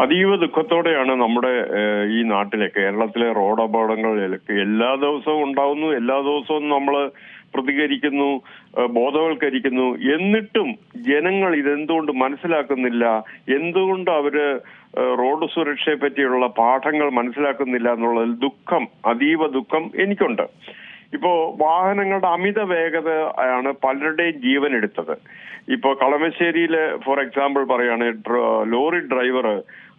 അതീവ ദുഃഖത്തോടെയാണ് നമ്മുടെ ഈ നാട്ടിലെ കേരളത്തിലെ റോഡ് അപകടങ്ങൾ. എല്ലാ ദിവസവും ഉണ്ടാവുന്നു. എല്ലാ ദിവസവും നമ്മൾ പ്രതികരിക്കുന്നു ബോധവൽക്കരിക്കുന്നു. എന്നിട്ടും ജനങ്ങൾ ഇതെന്തുകൊണ്ട് മനസ്സിലാക്കുന്നില്ല? എന്തുകൊണ്ട് അവർ റോഡ് സുരക്ഷയെ പറ്റിയുള്ള പാഠങ്ങൾ മനസ്സിലാക്കുന്നില്ല എന്നുള്ളതിൽ ദുഃഖം അതീവ ദുഃഖം എനിക്കുണ്ട്. ഇപ്പോ വാഹനങ്ങളുടെ അമിത വേഗത ആണ് പലരുടെയും ജീവൻ എടുത്തത് ഇപ്പോ കളമശ്ശേരിയിൽ ഫോർ എക്സാമ്പിൾ പറയാണ് ലോറി ഡ്രൈവർ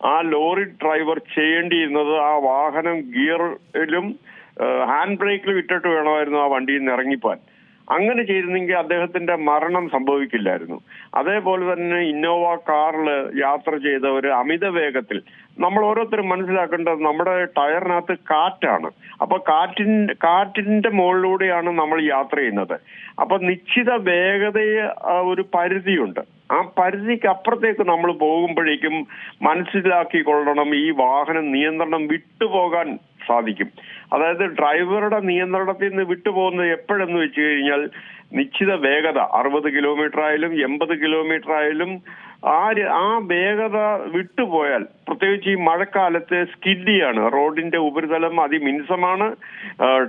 ആ ലോറി ഡ്രൈവർ ചെയ്യേണ്ടിയിരുന്നത് ആ വാഹനം ഗിയറിലും ഹാൻഡ് ബ്രേക്കിൽ ഇട്ടിട്ട് വേണമായിരുന്നു ആ വണ്ടിയിൽ നിന്ന് ഇറങ്ങിപ്പോൻ. അങ്ങനെ ചെയ്തിരുന്നെങ്കിൽ അദ്ദേഹത്തിന്റെ മരണം സംഭവിക്കില്ലായിരുന്നു. അതേപോലെ തന്നെ ഇന്നോവ കാറിൽ യാത്ര ചെയ്തവർ അമിത വേഗത്തിൽ നമ്മൾ ഓരോരുത്തരും മനസ്സിലാക്കേണ്ടത് നമ്മുടെ ടയറിനകത്ത് കാറ്റാണ്. അപ്പൊ കാറ്റിന്റെ കാറ്റിന്റെ മുകളിലൂടെയാണ് നമ്മൾ യാത്ര ചെയ്യുന്നത്. അപ്പൊ നിശ്ചിത വേഗതയെ ഒരു പരിധിയുണ്ട്. ആ പരിധിക്ക് അപ്പുറത്തേക്ക് നമ്മൾ പോകുമ്പോഴേക്കും മനസ്സിലാക്കി മനസ്സിലാക്കിക്കൊള്ളണം ഈ വാഹനം നിയന്ത്രണം വിട്ടുപോകാൻ സാധിക്കും. അതായത് ഡ്രൈവറുടെ നിയന്ത്രണത്തിൽ നിന്ന് വിട്ടുപോകുന്നത് എപ്പോഴെന്ന് വെച്ച് കഴിഞ്ഞാൽ നിശ്ചിത വേഗത അറുപത് കിലോമീറ്റർ ആയാലും എൺപത് കിലോമീറ്റർ ആയാലും ആ ആ വേഗത വിട്ടുപോയാൽ പ്രത്യേകിച്ച് ഈ മഴക്കാലത്ത് സ്കിഡിയാണ് റോഡിന്റെ ഉപരിതലം അതിമിനുസമാണ്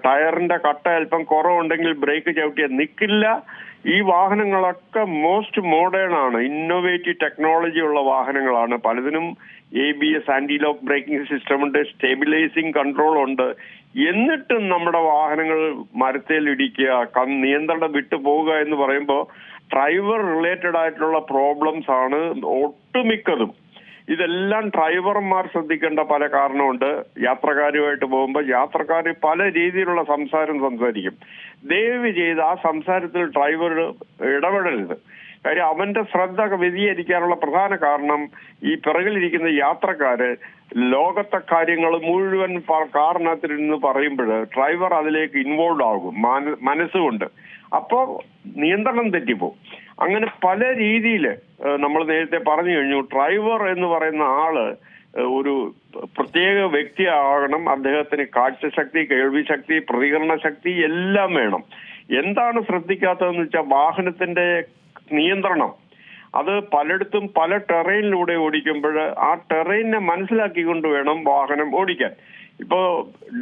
ടയറിന്റെ കട്ട അല്പം കുറവുണ്ടെങ്കിൽ ബ്രേക്ക് ചവിട്ടിയാൽ നിൽക്കില്ല ഈ വാഹനങ്ങളൊക്കെ മോസ്റ്റ് മോഡേൺ ആണ്. ഇന്നോവേറ്റീവ് ടെക്നോളജി ഉള്ള വാഹനങ്ങളാണ്. പലതിനും A B S anti lock braking system ഉണ്ട് സ്റ്റെബിലൈസിംഗ് കൺട്രോൾ ഉണ്ട്. എന്നിട്ടും നമ്മുടെ വാഹനങ്ങൾ മരത്തേൽ ഇടിക്കുക നിയന്ത്രണം വിട്ടു പോവുക എന്ന് പറയുമ്പോൾ ഡ്രൈവർ റിലേറ്റഡ് ആയിട്ടുള്ള പ്രോബ്ലംസ് ആണ് ഒട്ടുമിക്കതും. ഇതെല്ലാം ഡ്രൈവർമാർ ശ്രദ്ധിക്കേണ്ട പല കാരണമുണ്ട്. യാത്രക്കാരുമായിട്ട് പോകുമ്പോൾ യാത്രക്കാർ പല രീതിയിലുള്ള സംസാരം സംസാരിക്കും. ദയവ് ചെയ്ത് ആ സംസാരത്തിൽ ഡ്രൈവർ ഇടപെടരുത്. കാര്യം അവന്റെ ശ്രദ്ധ വ്യതിചരിക്കാനുള്ള പ്രധാന കാരണം ഈ പിറകിലിരിക്കുന്ന യാത്രക്കാര് ലോകത്തെ കാര്യങ്ങൾ മുഴുവൻ കാറിനകത്തിരുന്ന് പറയുമ്പോൾ ഡ്രൈവർ അതിലേക്ക് ഇൻവോൾവ് ആകും. മാന- മനസ്സുകൊണ്ട്. അപ്പോ നിയന്ത്രണം തെറ്റിപ്പോവും. അങ്ങനെ പല രീതിയിൽ നമ്മൾ നേരത്തെ പറഞ്ഞു കഴിഞ്ഞു. ഡ്രൈവർ എന്ന് പറയുന്ന ആൾ ഒരു പ്രത്യേക വ്യക്തിയാകണം. അദ്ദേഹത്തിന് കാഴ്ചശക്തി കേൾവി ശക്തി പ്രതികരണ ശക്തി എല്ലാം വേണം. എന്താണ് ശ്രദ്ധിക്കാത്തതെന്ന് വെച്ചാൽ വാഹനത്തിന്റെ നിയന്ത്രണം. അത് പലയിടത്തും പല ടെറൈനിലൂടെ ഓടിക്കുമ്പോൾ ആ ടെറൈനെ മനസ്സിലാക്കിക്കൊണ്ട് വേണം വാഹനം ഓടിക്കാൻ. ഇപ്പോ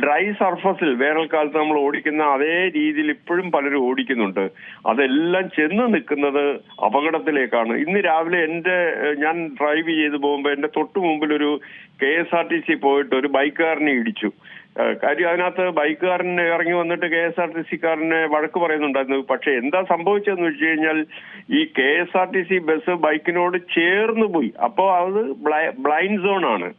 ഡ്രൈ സർഫസിൽ വേനൽക്കാലത്ത് നമ്മൾ ഓടിക്കുന്ന അതേ രീതിയിൽ ഇപ്പോഴും പലരും ഓടിക്കുന്നുണ്ട്. അതെല്ലാം ചെന്ന് നിൽക്കുന്നത് അപകടത്തിലേക്കാണ്. ഇന്ന് രാവിലെ എന്റെ ഞാൻ ഡ്രൈവ് ചെയ്ത് പോകുമ്പോൾ എന്റെ തൊട്ടു മുമ്പിൽ ഒരു K S R T C പോയിട്ട് ഒരു ബൈക്കുകാരനെ ഇടിച്ചു. കാര്യം അതിനകത്ത് ബൈക്കുകാരൻ ഇറങ്ങി വന്നിട്ട് കെ എസ് ആർ ടി സിക്കാരനെ വഴക്ക് പറയുന്നുണ്ടായിരുന്നു. പക്ഷെ എന്താ സംഭവിച്ചതെന്ന് വെച്ച് കഴിഞ്ഞാൽ ഈ K S R T C bus ബൈക്കിനോട് ചേർന്ന് പോയി. അപ്പോൾ അത് ബ്ലൈൻഡ് സോൺ ആണ്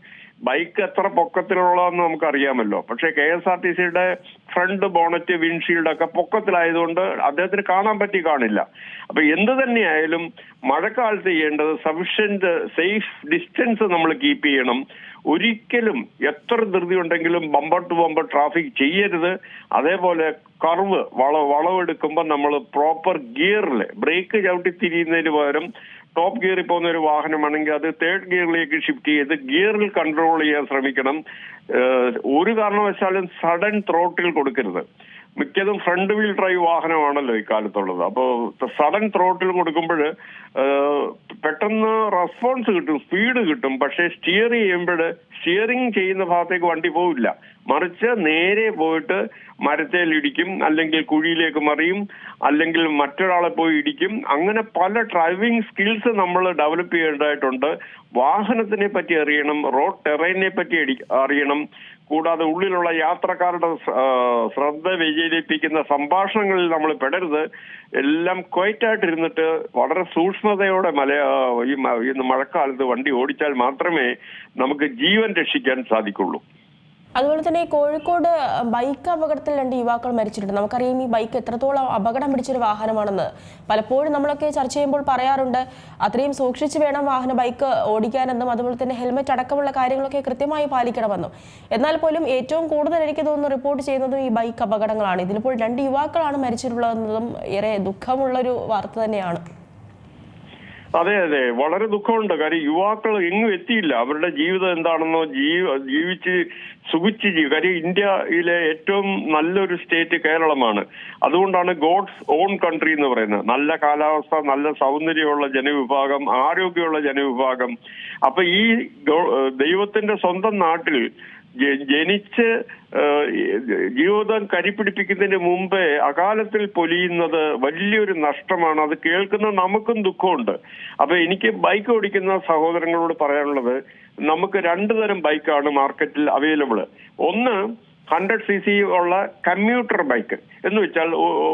ബൈക്ക് എത്ര പൊക്കത്തിലുള്ളതെന്ന് നമുക്ക് അറിയാമല്ലോ പക്ഷെ കെ എസ് ആർ ടി സിയുടെ ഫ്രണ്ട് ബോണറ്റ് വിൻഷീൽഡ് ഒക്കെ പൊക്കത്തിലായതുകൊണ്ട് അദ്ദേഹത്തിന് കാണാൻ പറ്റി കാണില്ല. അപ്പൊ എന്ത് തന്നെയായാലും മഴക്കാലത്ത് ചെയ്യേണ്ടത് സഫിഷ്യന്റ് സേഫ് ഡിസ്റ്റൻസ് നമ്മൾ കീപ്പ് ചെയ്യണം. ഒരിക്കലും എത്ര ധൃതി ഉണ്ടെങ്കിലും ബമ്പർ ടു ബമ്പർ ട്രാഫിക് ചെയ്യരുത്. അതേപോലെ കർവ് വള വളവെടുക്കുമ്പോൾ നമ്മൾ പ്രോപ്പർ ഗിയറിൽ ബ്രേക്ക് ചവിട്ടി തിരിയുന്നതിന് പകരം ടോപ്പ് ഗിയറിൽ പോകുന്ന ഒരു വാഹനമാണെങ്കിൽ അത് തേർഡ് ഗിയറിലേക്ക് ഷിഫ്റ്റ് ചെയ്ത് ഗിയറിൽ കൺട്രോൾ ചെയ്യാൻ ശ്രമിക്കണം. ഒരു കാരണവശാലും സഡൻ ത്രോട്ടിൽ കൊടുക്കരുത്. മിക്കതും ഫ്രണ്ട് വീൽ ഡ്രൈവ് വാഹനമാണല്ലോ ഇക്കാലത്തുള്ളത് അപ്പോൾ സഡൻ ത്രോട്ടിൽ കൊടുക്കുമ്പോൾ പെട്ടെന്ന് റെസ്പോൺസ് കിട്ടും സ്പീഡ് കിട്ടും. പക്ഷേ സ്റ്റിയർ ചെയ്യുമ്പോൾ സ്റ്റിയറിംഗ് ചെയ്യുന്ന ഭാഗത്തേക്ക് വണ്ടി പോവില്ല. മറിച്ച് നേരെ പോയിട്ട് മരത്തേൽ ഇടിക്കും അല്ലെങ്കിൽ കുഴിയിലേക്ക് മറിയും അല്ലെങ്കിൽ മറ്റൊരാളെ പോയി ഇടിക്കും. അങ്ങനെ പല ഡ്രൈവിംഗ് സ്കിൽസ് നമ്മൾ ഡെവലപ്പ് ചെയ്യേണ്ടതായിട്ടുണ്ട്. വാഹനത്തിനെ പറ്റി അറിയണം റോഡ് ടെറൈനെ പറ്റി അറിയണം. കൂടാതെ ഉള്ളിലുള്ള യാത്രക്കാരുടെ ശ്രദ്ധ വ്യതിചലിപ്പിക്കുന്ന സംഭാഷണങ്ങളിൽ നമ്മൾ പെടരുത്. എല്ലാം ക്വൈറ്റായിട്ടിരുന്നിട്ട് വളരെ സൂക്ഷ്മതയോടെ മല ഈ മഴക്കാലത്ത് വണ്ടി ഓടിച്ചാൽ മാത്രമേ നമുക്ക് ജീവൻ രക്ഷിക്കാൻ സാധിക്കുള്ളൂ. അതുപോലെ തന്നെ കോഴിക്കോട് ബൈക്ക് അപകടത്തിൽ രണ്ട് യുവാക്കൾ മരിച്ചിട്ടുണ്ട്. നമുക്കറിയാം ഈ ബൈക്ക് എത്രത്തോളം അപകടം പിടിച്ചൊരു വാഹനമാണെന്ന്. പലപ്പോഴും നമ്മളൊക്കെ ചർച്ച ചെയ്യുമ്പോൾ പറയാറുണ്ട് അത്രയും സൂക്ഷിച്ച് വേണം വാഹന ബൈക്ക് ഓടിക്കാനെന്നും അതുപോലെ തന്നെ ഹെൽമെറ്റ് അടക്കമുള്ള കാര്യങ്ങളൊക്കെ കൃത്യമായി പാലിക്കണമെന്നും. എന്നാൽ പോലും ഏറ്റവും കൂടുതൽ എനിക്ക് തോന്നുന്നു റിപ്പോർട്ട് ചെയ്യുന്നതും ഈ ബൈക്ക് അപകടങ്ങളാണ്. ഇതിലിപ്പോൾ രണ്ട് യുവാക്കളാണ് മരിച്ചിട്ടുള്ളതെന്നതും ഏറെ ദുഃഖമുള്ളൊരു വാർത്ത തന്നെയാണ്. അതെ അതെ. വളരെ ദുഃഖമുണ്ട്. കാര്യം യുവാക്കൾ എങ്ങും എത്തിയില്ല. അവരുടെ ജീവിതം എന്താണെന്നോ ജീവ ജീവിച്ച് സുഖിച്ച് ജീവി കാര്യം ഇന്ത്യയിലെ ഏറ്റവും നല്ലൊരു സ്റ്റേറ്റ് കേരളമാണ്. അതുകൊണ്ടാണ് ഗോഡ്സ് ഓൺ കൺട്രി എന്ന് പറയുന്നത്. നല്ല കാലാവസ്ഥ നല്ല സൗന്ദര്യമുള്ള ജനവിഭാഗം ആരോഗ്യമുള്ള ജനവിഭാഗം. അപ്പൊ ഈ ദൈവത്തിന്റെ സ്വന്തം നാട്ടിൽ ജനിച്ച് ജീവിതം കരിപ്പിടിപ്പിക്കുന്നതിന് മുമ്പേ അകാലത്തിൽ പൊലിയുന്നത് വലിയൊരു നഷ്ടമാണ്. അത് കേൾക്കുന്ന നമുക്കും ദുഃഖമുണ്ട്. അപ്പൊ എനിക്ക് ബൈക്ക് ഓടിക്കുന്ന സഹോദരങ്ങളോട് പറയാനുള്ളത് നമുക്ക് രണ്ടു തരം ബൈക്കാണ് മാർക്കറ്റിൽ അവൈലബിൾ ഒന്ന് ഹൺഡ്രഡ് സി സി ഉള്ള കമ്മ്യൂട്ടർ ബൈക്ക് എന്ന് വെച്ചാൽ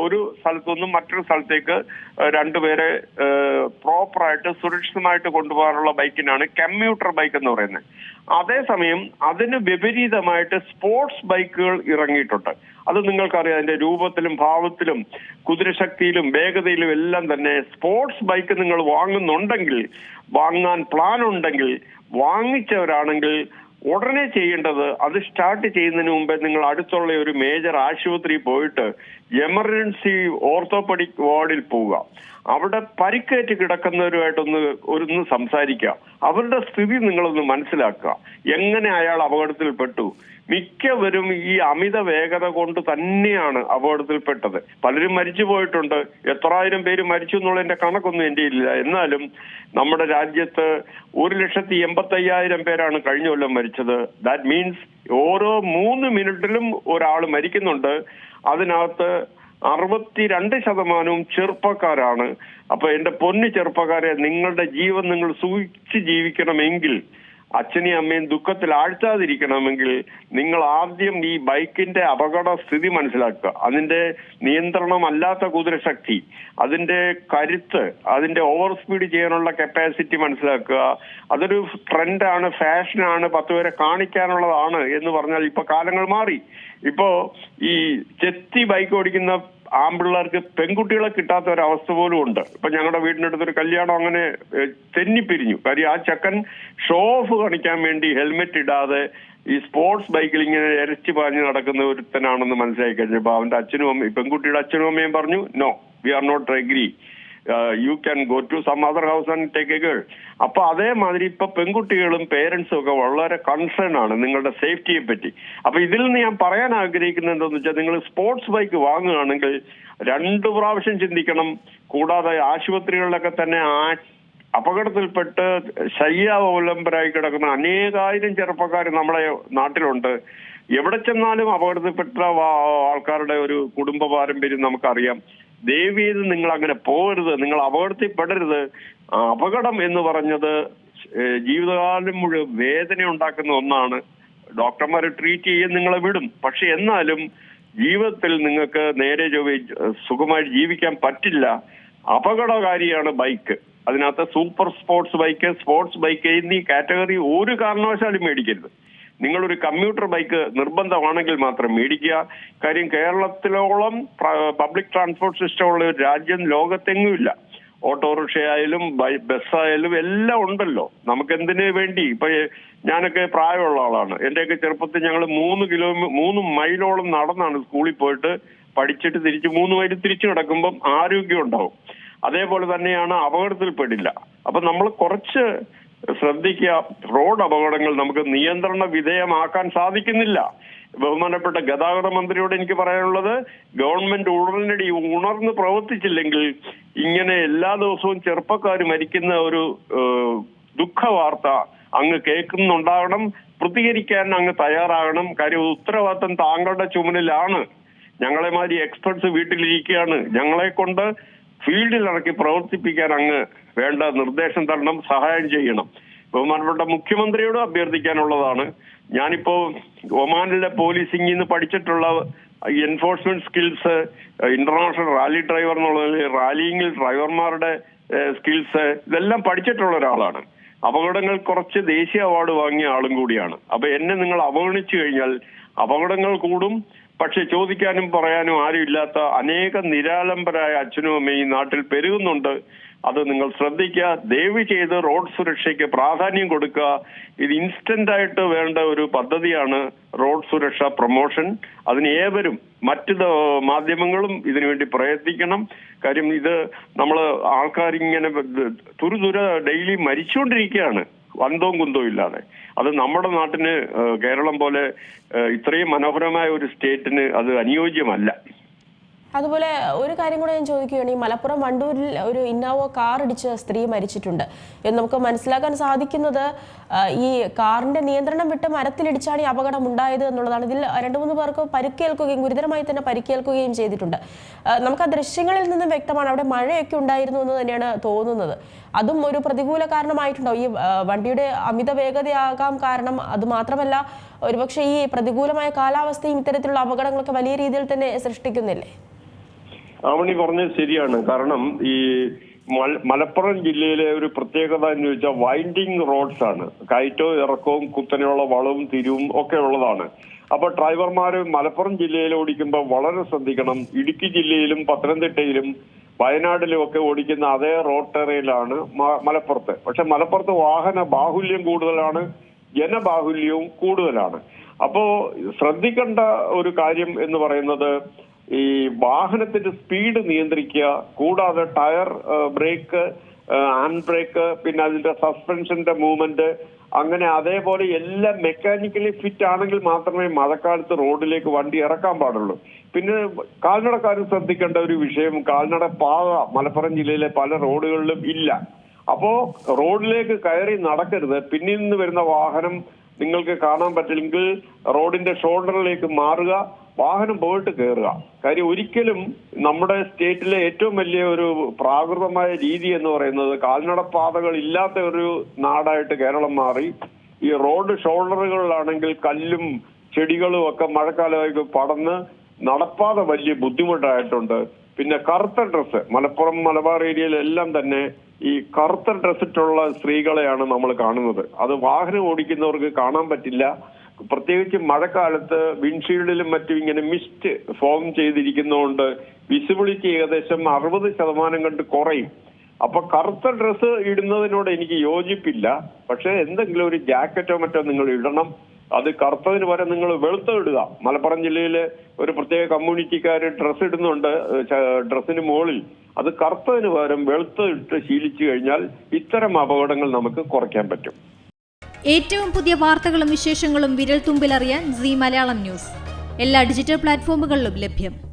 ഒരു സ്ഥലത്തു നിന്നും മറ്റൊരു സ്ഥലത്തേക്ക് രണ്ടുപേരെ പ്രോപ്പറായിട്ട് സുരക്ഷിതമായിട്ട് കൊണ്ടുപോകാനുള്ള ബൈക്കിനാണ് കമ്മ്യൂട്ടർ ബൈക്ക് എന്ന് പറയുന്നത്. അതേസമയം അതിന് വിപരീതമായിട്ട് സ്പോർട്സ് ബൈക്കുകൾ ഇറങ്ങിയിട്ടുണ്ട്. അത് നിങ്ങൾക്കറിയാം അതിന്റെ രൂപത്തിലും ഭാവത്തിലും കുതിരശക്തിയിലും വേഗതയിലും എല്ലാം തന്നെ സ്പോർട്സ് ബൈക്ക് നിങ്ങൾ വാങ്ങുന്നുണ്ടെങ്കിൽ വാങ്ങാൻ പ്ലാൻ ഉണ്ടെങ്കിൽ വാങ്ങിച്ചവരാണെങ്കിൽ ഉടനെ ചെയ്യേണ്ടത് അത് സ്റ്റാർട്ട് ചെയ്യുന്നതിന് മുമ്പേ നിങ്ങൾ അടുത്തുള്ള ഒരു മേജർ ആശുപത്രി പോയിട്ട് എമർജൻസി ഓർത്തോപെഡിക് വാർഡിൽ പോവുക. അവിടെ പരിക്കേറ്റ് കിടക്കുന്നവരുമായിട്ടൊന്ന് ഒന്ന് സംസാരിക്കുക. അവരുടെ സ്ഥിതി നിങ്ങളൊന്ന് മനസ്സിലാക്കുക. എങ്ങനെ അയാൾ അപകടത്തിൽപ്പെട്ടു? മിക്കവരും ഈ അമിത വേഗത കൊണ്ട് തന്നെയാണ് അപകടത്തിൽപ്പെട്ടത്. പലരും മരിച്ചു പോയിട്ടുണ്ട്. എത്രായിരം പേര് മരിച്ചു എന്നുള്ളതിന്റെ കണക്കൊന്നും എന്റെ ഇല്ല. എന്നാലും നമ്മുടെ രാജ്യത്ത് ഒരു ലക്ഷത്തി എൺപത്തി അയ്യായിരം പേരാണ് കഴിഞ്ഞ കൊല്ലം മരിച്ചത്. ദാറ്റ് മീൻസ് ഓരോ മൂന്ന് മിനിറ്റിലും ഒരാൾ മരിക്കുന്നുണ്ട്. അതിനകത്ത് അറുപത്തിരണ്ട് ശതമാനവും ചെറുപ്പക്കാരാണ്. അപ്പൊ എന്റെ പൊന്നു ചെറുപ്പക്കാരെ നിങ്ങളുടെ ജീവൻ നിങ്ങൾ സൂക്ഷിച്ച് ജീവിക്കണമെങ്കിൽ അച്ഛനെയും അമ്മയും ദുഃഖത്തിൽ ആഴ്ത്താതിരിക്കണമെങ്കിൽ നിങ്ങൾ ആദ്യം ഈ ബൈക്കിന്റെ അപകട സ്ഥിതി മനസ്സിലാക്കുക. അതിന്റെ നിയന്ത്രണമല്ലാത്ത കുതിരശക്തി അതിന്റെ കരുത്ത് അതിന്റെ ഓവർ സ്പീഡ് ചെയ്യാനുള്ള കപ്പാസിറ്റി മനസ്സിലാക്കുക. അതൊരു ട്രെൻഡാണ് ഫാഷനാണ് പത്ത് പേരെ കാണിക്കാനുള്ളതാണ് എന്ന് പറഞ്ഞാൽ ഇപ്പൊ കാലങ്ങൾ മാറി. ഇപ്പോ ഈ ചെത്തി ബൈക്ക് ഓടിക്കുന്ന ആമ്പിള്ളേർക്ക് പെൺകുട്ടികളെ കിട്ടാത്ത ഒരവസ്ഥ പോലും ഉണ്ട്. ഇപ്പൊ ഞങ്ങളുടെ വീടിനടുത്ത് ഒരു കല്യാണം അങ്ങനെ തെന്നിപ്പിരിഞ്ഞു. കാര്യം ആ ചക്കൻ ഷോ ഓഫ് കാണിക്കാൻ വേണ്ടി ഹെൽമെറ്റ് ഇടാതെ ഈ സ്പോർട്സ് ബൈക്കിൽ ഇങ്ങനെ എരച്ചു പാഞ്ഞ് നടക്കുന്ന ഒരുത്തനാണെന്ന് മനസ്സിലാക്കി കഴിഞ്ഞപ്പോ അവന്റെ അച്ഛനും അമ്മയും പെൺകുട്ടിയുടെ അച്ഛനും അമ്മയും പറഞ്ഞു no we are not agree you can go to some other house and take a girl അപ്പൊ അതേമാതിരി ഇപ്പൊ പെൺകുട്ടികളും പേരൻസും ഒക്കെ വളരെ കൺസേൺ ആണ് നിങ്ങളുടെ സേഫ്റ്റിയെ പറ്റി. അപ്പൊ ഇതിൽ നിന്ന് ഞാൻ പറയാൻ ആഗ്രഹിക്കുന്നത് എന്താണെന്ന് വെച്ചാൽ നിങ്ങൾ സ്പോർട്സ് ബൈക്ക് വാങ്ങുകയാണെങ്കിൽ രണ്ടു പ്രാവശ്യം ചിന്തിക്കണം. കൂടാതെ ആശുപത്രികളിലൊക്കെ തന്നെ ആ അപകടത്തിൽപ്പെട്ട് ശയ്യാവലംബരായി കിടക്കുന്ന അനേകായിരം ചെറുപ്പക്കാർ നമ്മുടെ നാട്ടിലുണ്ട്. എവിടെ ചെന്നാലും അപകടത്തിൽപ്പെട്ട ആൾക്കാരുടെ ഒരു കുടുംബ പാരമ്പര്യം നമുക്കറിയാം. ദയവ് ഇത് നിങ്ങൾ അങ്ങനെ പോകരുത് നിങ്ങൾ അപകടത്തിൽപ്പെടരുത്. അപകടം എന്ന് പറഞ്ഞത് ജീവിതകാലം മുഴുവൻ വേദന ഉണ്ടാക്കുന്ന ഒന്നാണ്. ഡോക്ടർമാർ ട്രീറ്റ് ചെയ്യും നിങ്ങളെ വിടും. പക്ഷെ എന്നാലും ജീവിതത്തിൽ നിങ്ങൾക്ക് നേരെ ചൊവ്വ സുഖമായി ജീവിക്കാൻ പറ്റില്ല. അപകടകാരിയാണ് ബൈക്ക്. അതിനകത്ത് super sports bike sports bike എന്നീ കാറ്റഗറി ഒരു കാരണവശാലും മേടിക്കരുത്. നിങ്ങളൊരു കമ്മ്യൂട്ടർ ബൈക്ക് നിർബന്ധമാണെങ്കിൽ മാത്രം മേടിക്കുക. കാര്യം കേരളത്തിലോളം പബ്ലിക് ട്രാൻസ്പോർട്ട് സിസ്റ്റം ഉള്ള ഒരു രാജ്യം ലോകത്തെങ്ങുമില്ല ഓട്ടോറിക്ഷ ആയാലും ബസ്സായാലും എല്ലാം ഉണ്ടല്ലോ. നമുക്ക് എന്തിനു വേണ്ടി? ഇപ്പൊ ഞാനൊക്കെ പ്രായമുള്ള ആളാണ്. എന്റെയൊക്കെ ചെറുപ്പത്തിൽ ഞങ്ങൾ മൂന്ന് കിലോ മൂന്ന് മൈലോളം നടന്നാണ് സ്കൂളിൽ പോയിട്ട് പഠിച്ചിട്ട് തിരിച്ച് മൂന്ന് മൈൽ തിരിച്ചു കിടക്കുമ്പം ആരോഗ്യം ഉണ്ടാവും. അതേപോലെ തന്നെയാണ് അപകടത്തിൽപ്പെടില്ല. അപ്പൊ നമ്മൾ കുറച്ച് ശ്രദ്ധിക്കുക. റോഡ് അപകടങ്ങൾ നമുക്ക് നിയന്ത്രണ വിധേയമാക്കാൻ സാധിക്കുന്നില്ല. ബഹുമാനപ്പെട്ട ഗതാഗത മന്ത്രിയോട് എനിക്ക് പറയാനുള്ളത് ഗവൺമെന്റ് ഉടനടി ഉണർന്ന് പ്രവർത്തിച്ചില്ലെങ്കിൽ ഇങ്ങനെ എല്ലാ ദിവസവും ചെറുപ്പക്കാർ മരിക്കുന്ന ഒരു ദുഃഖ വാർത്ത അങ്ങ് കേൾക്കുന്നുണ്ടാകണം. പ്രതികരിക്കാൻ അങ്ങ് തയ്യാറാകണം. കാര്യം ഉത്തരവാദിത്തം താങ്കളുടെ ചുമലിലാണ്. ഞങ്ങളെ മാതിരി എക്സ്പെർട്സ് വീട്ടിലിരിക്കുകയാണ്. ഞങ്ങളെ കൊണ്ട് ഫീൽഡിൽ ഇറക്കി പ്രവർത്തിപ്പിക്കാൻ അങ്ങ് വേണ്ട നിർദ്ദേശം തരണം സഹായം ചെയ്യണം. ബഹുമാനപ്പെട്ട മുഖ്യമന്ത്രിയോട് അഭ്യർത്ഥിക്കാനുള്ളതാണ്. ഞാനിപ്പോ ഒമാനിലെ പോലീസിംഗിൽ നിന്ന് പഠിച്ചിട്ടുള്ള enforcement skills international rally driver എന്നുള്ളതിൽ റാലിയിങ്ങിൽ ഡ്രൈവർമാരുടെ സ്കിൽസ് ഇതെല്ലാം പഠിച്ചിട്ടുള്ള ഒരാളാണ്. അപകടങ്ങൾ കുറച്ച് ദേശീയ അവാർഡ് വാങ്ങിയ ആളും കൂടിയാണ്. അപ്പൊ എന്നെ നിങ്ങൾ അവഗണിച്ചു കഴിഞ്ഞാൽ അപകടങ്ങൾ കൂടും പക്ഷെ ചോദിക്കാനും പറയാനും ആരും ഇല്ലാത്ത അനേകം നിരാലംബരായ അച്ഛനും അമ്മയും ഈ നാട്ടിൽ പെരുകുന്നുണ്ട്. അത് നിങ്ങൾ ശ്രദ്ധിക്കുക. ദയവ് ചെയ്ത് റോഡ് സുരക്ഷയ്ക്ക് പ്രാധാന്യം കൊടുക്കുക. ഇത് ഇൻസ്റ്റന്റ് ആയിട്ട് വേണ്ട ഒരു പദ്ധതിയാണ് റോഡ് സുരക്ഷ പ്രൊമോഷൻ. അതിന് ഏവരും മറ്റ് മാധ്യമങ്ങളും ഇതിനുവേണ്ടി പ്രയത്നിക്കണം. കാര്യം ഇത് നമ്മൾ ആൾക്കാരിങ്ങനെ തുരുതുര ഡെയിലി മരിച്ചുകൊണ്ടിരിക്കുകയാണ് വന്തവും കുന്തവും ഇല്ലാതെ. അത് നമ്മുടെ നാട്ടിന് കേരളം പോലെ ഇത്രയും മനോഹരമായ ഒരു സ്റ്റേറ്റിന് അത് അനുയോജ്യമല്ല. അതുപോലെ ഒരു കാര്യം കൂടെ ഞാൻ ചോദിക്കുകയാണ് ഈ മലപ്പുറം വണ്ടൂരിൽ ഒരു ഇന്നോവ കാർ ഇടിച്ച് സ്ത്രീ മരിച്ചിട്ടുണ്ട്. എന്ന് നമുക്ക് മനസ്സിലാക്കാൻ സാധിക്കുന്നത് ഈ കാറിന്റെ നിയന്ത്രണം വിട്ട് മരത്തിലിടിച്ചാണ് ഈ അപകടം ഉണ്ടായത് എന്നുള്ളതാണ്. ഇതിൽ രണ്ട് മൂന്ന് പേർക്ക് പരിക്കേൽക്കുകയും ഗുരുതരമായി തന്നെ പരിക്കേൽക്കുകയും ചെയ്തിട്ടുണ്ട്. നമുക്ക് ആ ദൃശ്യങ്ങളിൽ നിന്നും വ്യക്തമാണ് അവിടെ മഴയൊക്കെ ഉണ്ടായിരുന്നു എന്ന് തന്നെയാണ് തോന്നുന്നത്. അതും ഒരു പ്രതികൂല കാരണമായിട്ടുണ്ടാവും ഈ വണ്ടിയുടെ അമിത വേഗതയാകാം കാരണം അത് മാത്രമല്ല ഒരുപക്ഷെ ഈ പ്രതികൂലമായ കാലാവസ്ഥയും ഇത്തരത്തിലുള്ള അപകടങ്ങളൊക്കെ വലിയ രീതിയിൽ തന്നെ സൃഷ്ടിക്കുന്നില്ലേ? ആവണി പറഞ്ഞത് ശരിയാണ്. കാരണം ഈ മലപ്പുറം ജില്ലയിലെ ഒരു പ്രത്യേകത എന്ന് വെച്ചാൽ വൈൻഡിങ് റോഡ്സ് ആണ്. കയറ്റവും ഇറക്കവും കുത്തനെയുള്ള വളവും തിരിവും ഒക്കെ ഉള്ളതാണ്. അപ്പൊ ഡ്രൈവർമാര് മലപ്പുറം ജില്ലയിൽ ഓടിക്കുമ്പോൾ വളരെ ശ്രദ്ധിക്കണം. ഇടുക്കി ജില്ലയിലും പത്തനംതിട്ടയിലും വയനാട്ടിലും ഒക്കെ ഓടിക്കുന്ന അതേ റോഡ് ടെറയിലാണ് മലപ്പുറത്ത്. പക്ഷെ മലപ്പുറത്ത് വാഹന ബാഹുല്യം കൂടുതലാണ് ജനബാഹുല്യവും കൂടുതലാണ്. അപ്പോ ശ്രദ്ധിക്കേണ്ട ഒരു കാര്യം എന്ന് പറയുന്നത് ഈ വാഹനത്തിന്റെ സ്പീഡ് നിയന്ത്രിക്കുക കൂടാതെ ടയർ ബ്രേക്ക് ഹാൻഡ് ബ്രേക്ക് പിന്നെ അതിന്റെ സസ്പെൻഷന്റെ മൂവ്മെന്റ് അങ്ങനെ അതേപോലെ എല്ലാം മെക്കാനിക്കലി ഫിറ്റ് ആണെങ്കിൽ മാത്രമേ മഴക്കാലത്ത് റോഡിലേക്ക് വണ്ടി ഇറക്കാൻ പാടുള്ളൂ. പിന്നെ കാൽനടക്കാരും ശ്രദ്ധിക്കേണ്ട ഒരു വിഷയം കാൽനട പാത മലപ്പുറം ജില്ലയിലെ പല റോഡുകളിലും ഇല്ല. അപ്പോ റോഡിലേക്ക് കയറി നടക്കരുത്. പിന്നിൽ നിന്ന് വരുന്ന വാഹനം നിങ്ങൾക്ക് കാണാൻ പറ്റില്ലെങ്കിൽ റോഡിന്റെ ഷോൾഡറിലേക്ക് മാറുക വാഹനം പോയിട്ട് കയറുക കാര്യം ഒരിക്കലും നമ്മുടെ സ്റ്റേറ്റിലെ ഏറ്റവും വലിയ ഒരു പ്രാകൃതമായ രീതി എന്ന് പറയുന്നത് കാൽനടപ്പാതകൾ ഇല്ലാത്ത ഒരു നാടായിട്ട് കേരളം മാറി. ഈ റോഡ് ഷോൾഡറുകളിലാണെങ്കിൽ കല്ലും ചെടികളും ഒക്കെ മഴക്കാലമായിട്ട് പടന്ന് നടപ്പാത വലിയ ബുദ്ധിമുട്ടായിട്ടുണ്ട്. പിന്നെ കറുത്ത ഡ്രസ്സ് മലപ്പുറം മലബാർ ഏരിയയിലെല്ലാം തന്നെ ഈ കറുത്ത ഡ്രസ്സിട്ടുള്ള സ്ത്രീകളെയാണ് നമ്മൾ കാണുന്നത്. അത് വാഹനം ഓടിക്കുന്നവർക്ക് കാണാൻ പറ്റില്ല. പ്രത്യേകിച്ച് മഴക്കാലത്ത് വിൻഷീൽഡിലും മറ്റും ഇങ്ങനെ മിസ്റ്റ് ഫോം ചെയ്തിരിക്കുന്നതുകൊണ്ട് വിസിബിലിറ്റി ഏകദേശം അറുപത് ശതമാനം കണ്ട് കുറയും. അപ്പൊ കറുത്ത ഡ്രസ്സ് ഇടുന്നതിനോട് എനിക്ക് യോജിപ്പില്ല. പക്ഷെ എന്തെങ്കിലും ഒരു ജാക്കറ്റോ മറ്റോ നിങ്ങൾ ഇടണം. അത് കറുത്തതിന് പകരം നിങ്ങൾ വെളുത്ത ഇടുക. മലപ്പുറം ജില്ലയിലെ ഒരു പ്രത്യേക കമ്മ്യൂണിറ്റിക്കാർ ഡ്രസ്സ് ഇടുന്നുണ്ട് ഡ്രസ്സിന് മുകളിൽ. അത് കറുത്തതിന് പകരം വെളുത്ത ഇട്ട് ശീലിച്ചു കഴിഞ്ഞാൽ ഇത്തരം അപകടങ്ങൾ നമുക്ക് കുറയ്ക്കാൻ പറ്റും. ഏറ്റവും പുതിയ വാർത്തകളും വിശേഷങ്ങളും വിരൽ തുമ്പിലറിയാൻ സി മലയാളം ന്യൂസ്. എല്ലാ ഡിജിറ്റൽ പ്ലാറ്റ്ഫോമുകളിലും ലഭ്യം.